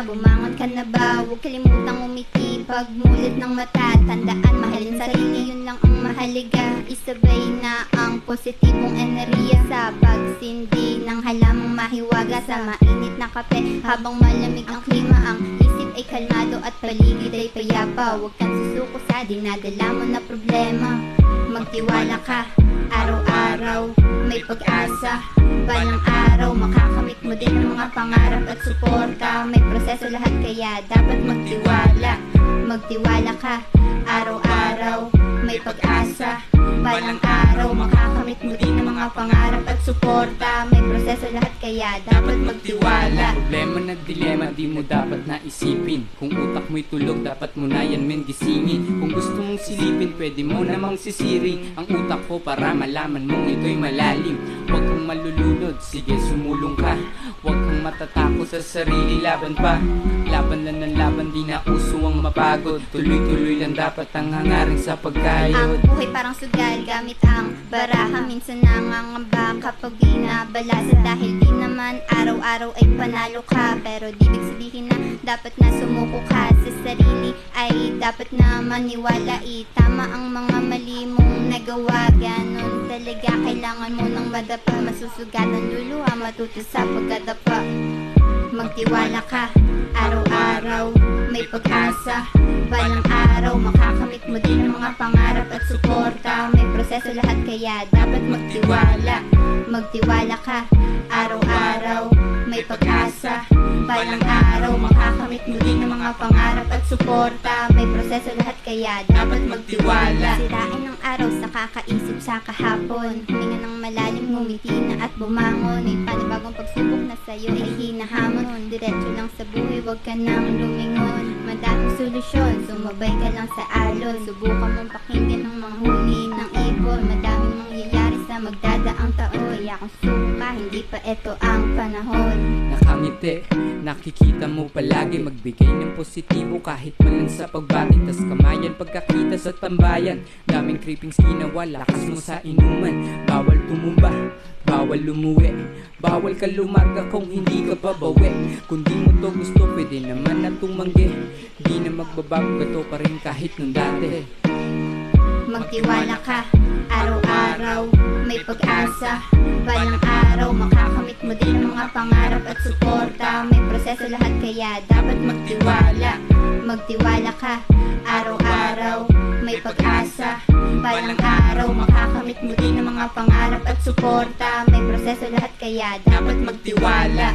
ka, bumangon ka na ba? Huwag kalimutang umiti Pagmulat ng mata, tandaan Mahalin sarili, yun lang ang mahalaga. Isabay na ang positibong enerhiya Sa pagsindi ng halamang mahiwaga Sa mainit na kape, habang malamig ang klima Ang isip ay kalmado at paligid ay payapa. Huwag kang susuko sa dinadala mo na problema Magtiwala ka, araw-araw May pag-asa, balang araw Makakamit mo din ang mga pangarap at suporta. May proseso lahat kaya dapat magtiwala. Magtiwala ka, araw-araw May pag-asa, balang araw Makakamit mo din ang mga pangarap suporta May proseso lahat kaya dapat magtiwala. Problema na dilema di mo dapat na isipin Kung utak mo'y tulog dapat mo na yan men gisingin. Kung gusto mong silipin pwede mo namang sisiring Ang utak ko para malaman mong ito'y malalim Huwag kang malulunod, sige sumulong ka. Huwag kang matatakot sa sarili, laban pa. Laban lang ng laban, di na uso ang mapagod. Tuloy-tuloy lang dapat ang hangarin sa Ang pagkayod buhay parang sugal gamit ang baraha. Minsan nangangamba kapag binabalasa Dahil di naman araw-araw ay panalo ka. Pero di big sabihin na dapat na sumuko ka Sa sarili. Ay dapat na maniwala Itama ang mga mali mong nagawa. Ganon talaga kailangan mo ng madapa Masusugatan luluha matuto sa pagkadapa Magtiwala ka, araw-araw May pag-asa, balang araw Makakamit mo din ang mga pangarap at suporta. May proseso lahat kaya dapat magtiwala Magtiwala ka, araw-araw May pag-asa, balang araw Makakamit mo din ang mga pangarap at suporta. May proseso lahat kaya dapat magtiwala. Sirain ang araw sa kakaisip sa kahapon. Huminga ng malalim, ngumiti na at bumangon. May panibagong pagsubok na sa'yo ay hinahamon. Diretso lang sa buhay, huwag ka nang lumingon. Madaming solusyon, sumabay ka lang sa alon. Subukan mong pakinggan ang mga huni ng ibon Madaming mangyayari sa magdadaang taon Kaya kung suka, hindi pa ito ang panahon. Nakangiti, nakikita mo palagi Magbigay ng positibo kahit man lang sa pagbati Tas kamayan pagkakita sa tambayan. Daming creepings ginawa, lakas mo sa inuman. Bawal tumumba, bawal lumuwi. Bawal ka lumarga kung hindi ka babawi. Kung di mo to gusto, pwede naman na tumanggi. Di na magbabago, gato pa rin kahit nung dati. Magtiwala ka, suporta. May proseso lahat kaya dapat magtiwala. Magtiwala ka, araw-araw May pag-asa, balang araw Makakamit mo din ang mga pangarap at suporta. May proseso lahat kaya dapat magtiwala